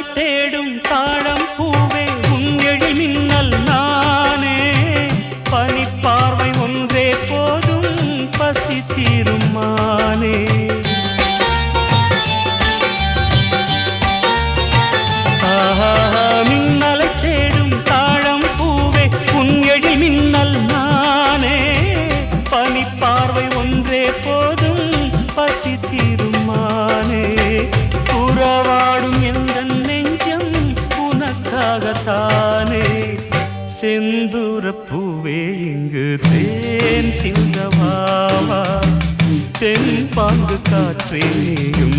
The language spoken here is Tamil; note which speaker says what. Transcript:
Speaker 1: மின்னலை தேடும் தாழம் பூவே உங்கெழி மின்னல் நானே. பனிப்பார்வை ஒன்றே போதும் பசி தீருமானே மின்னலை தேடும் தாழம் பூவே உன் மின்னல் நானே. பனிப்பா உனக்காகத்தானே செந்தூர பூவே இங்கு தேன் சிந்தவாவா தென் பாங்கு காற்றே நீயும்